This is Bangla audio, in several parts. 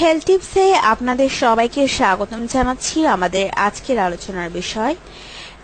হেলথ টিপসে আপনাদের সবাইকে স্বাগতম জানাচ্ছি আমাদের আজকের আলোচনার বিষয়,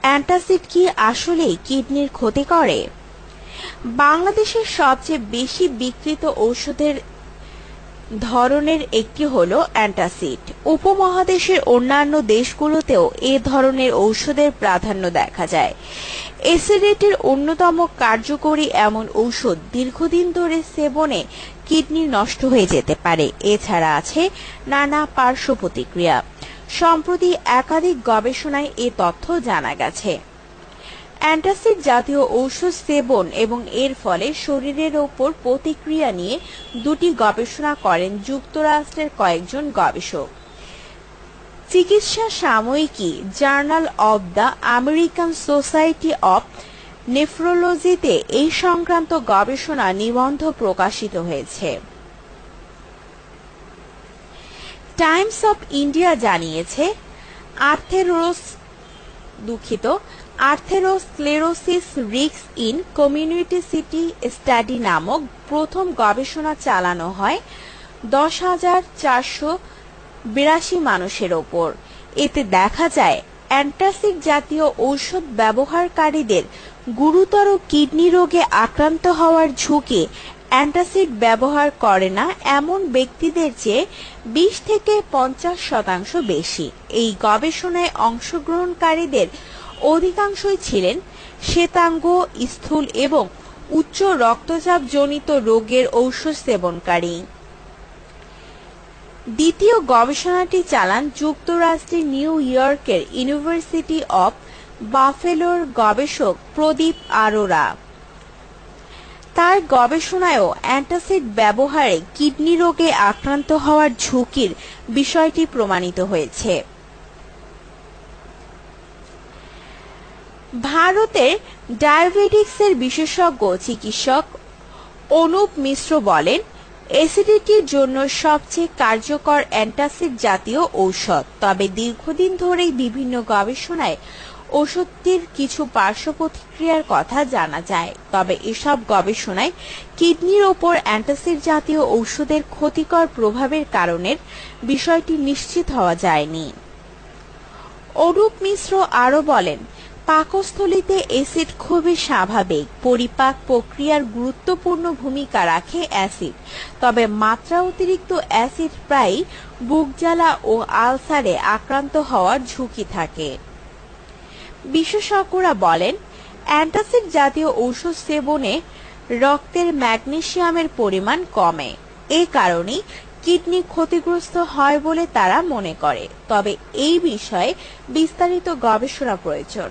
অ্যান্টাসিড কি আসলে কিডনির ক্ষতি করে? বাংলাদেশের সবচেয়ে বেশি বিকৃত ঔষধের ধরনের একটি হল অ্যান্টাসিড। উপমহাদেশের অন্যান্য দেশগুলোতেও এ ধরনের ঔষধের প্রাধান্য দেখা যায়। এসিডিটির অন্যতম কার্যকরী এমন ঔষধ দীর্ঘদিন ধরে সেবনে কিডনি নষ্ট হয়ে যেতে পারে। এছাড়া আছে নানা পার্শ্ব প্রতিক্রিয়া। সম্প্রতি একাধিক গবেষণায় এ তথ্য জানা গেছে। অ্যান্টাসিড জাতীয় ঔষধ সেবন এবং এর ফলে শরীরের ওপর প্রতিক্রিয়া নিয়ে দুটি গবেষণা করেন যুক্তরাষ্ট্রের কয়েকজন গবেষক। চিকিৎসা সাময়িকী, journal of the American Society of নেফ্রোলজিতে এই সংক্রান্ত গবেষণা নিবন্ধ প্রকাশিত হয়েছে। টাইমস অফ ইন্ডিয়া জানিয়েছে, আর্থেরোস দুঃখিত আর্থেরোস্ক্লেরোসিস রিক্স ইন কমিউনিটি সিটি স্টাডি নামক প্রথম গবেষণা চালানো হয় দশ হাজার চারশো বিরাশি মানুষের ওপর। এতে দেখা যায়, অ্যান্টাসিড জাতীয় ঔষধ ব্যবহারকারীদের গুরুতর কিডনি রোগে আক্রান্ত হওয়ার ঝুঁকি অ্যান্টাসিড ব্যবহার করে না এমন ব্যক্তিদের চেয়ে বিশ থেকে পঞ্চাশ শতাংশ বেশি। এই গবেষণায় অংশগ্রহণকারীদের অধিকাংশই ছিলেন শ্বেতাঙ্গ, স্থূল এবং উচ্চ রক্তচাপজনিত রোগের ঔষধ সেবনকারী দ্বিতীয় গবেষণাটি চালান যুক্তরাষ্ট্রের নিউ ইয়র্কের ইউনিভার্সিটি অব বাফেলোর গবেষক প্রদীপ আরোরা। তার গবেষণায়ও অ্যান্টাসিড ব্যবহারে কিডনি রোগে আক্রান্ত হওয়ার ঝুঁকির বিষয়টি প্রমাণিত হয়েছে। ভারতের ডায়াবেটিক্সের বিশেষজ্ঞ চিকিৎসক অনুপ মিশ্র বলেন, অ্যাসিডিটির জন্য সবচেয়ে কার্যকর অ্যান্টাসিড জাতীয় ঔষধ। তবে দীর্ঘদিন ধরেই বিভিন্ন গবেষণায় ওষুধটির কিছু পার্শ্ব প্রতিক্রিয়ার কথা জানা যায়। তবে এসব গবেষণায় কিডনির ওপর অ্যান্টাসিড জাতীয় ঔষধের ক্ষতিকর প্রভাবের কারণের বিষয়টি নিশ্চিত হওয়া যায়নি। অরূপ মিশ্র আরও বলেন পাকস্থলিতে অ্যাসিড খুবই স্বাভাবিক। পরিপাক প্রক্রিয়ার গুরুত্বপূর্ণ ভূমিকা রাখে অ্যাসিড। তবে মাত্রা অতিরিক্ত অ্যাসিড প্রায়ই বুকজ্বালা ও আলসারে আক্রান্ত হওয়ার ঝুঁকি থাকে। বিশেষজ্ঞরা বলেন, অ্যান্টাসিড জাতীয় ঔষধ সেবনে রক্তের ম্যাগনেসিয়ামের পরিমাণ কমে। এ কারণেই কিডনি ক্ষতিগ্রস্ত হয় বলে তারা মনে করে। তবে এই বিষয়ে বিস্তারিত গবেষণা প্রয়োজন।